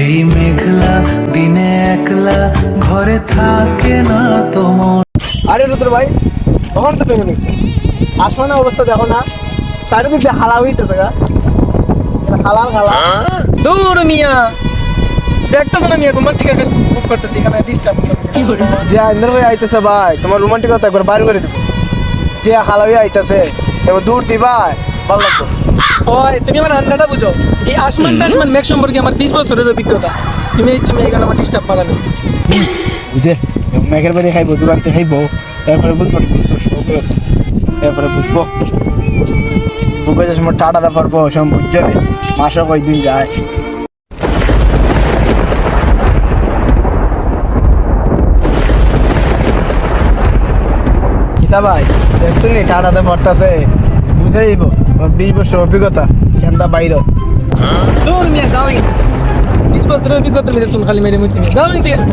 এই মেঘলা দিনে একলা ঘরে থাকে না তোমার আরে রুদ্র ভাই কখন তো বেগুনি। আসমানের অবস্থা দেখো না। চারিদিক দিয়ে হালা হইতেছে গা। হালাল হালা। দূর মিয়া। দেখতেছো না মিয়া রোমান্টিক একটা বুক করতেছি এখানে ডিস্টার্ব যে আইন্দর ভাই আইতেছে ভাই তোমার রোমান্টিকতা একবার বাইর করে দিব। যে হালা হয়ে আইতেছে এবার দূর দিবা ভালো লাগতো ওই তুমি আমার আন্ডাটা বুঝো। এই আসমান টাসমান মেঘ সম্পর্কে আমার বিশ বছরের অভিজ্ঞতা। তুমি এই যে মেঘ আমার ডিস্টার্ব পারানি বুঝে মেঘের বাড়ি খাইবো দূরান্তে খাইবো। এরপরে বুঝব এরপরে বুঝব। বুকে যে সময় টাটাটা পারব সব বুঝছ মাসও কয়েকদিন যায়। কিতা ভাই দেখছ নি টাটাতে পড়তাছে। বুঝে যাইব। বিশ বছর অভিজ্ঞতা কেন্দা বাইর। দূর মিয়া যাও বিশ বছরের অভিজ্ঞতা লিখে শুন খালি মেরে মুছি যাও ঠিক আছে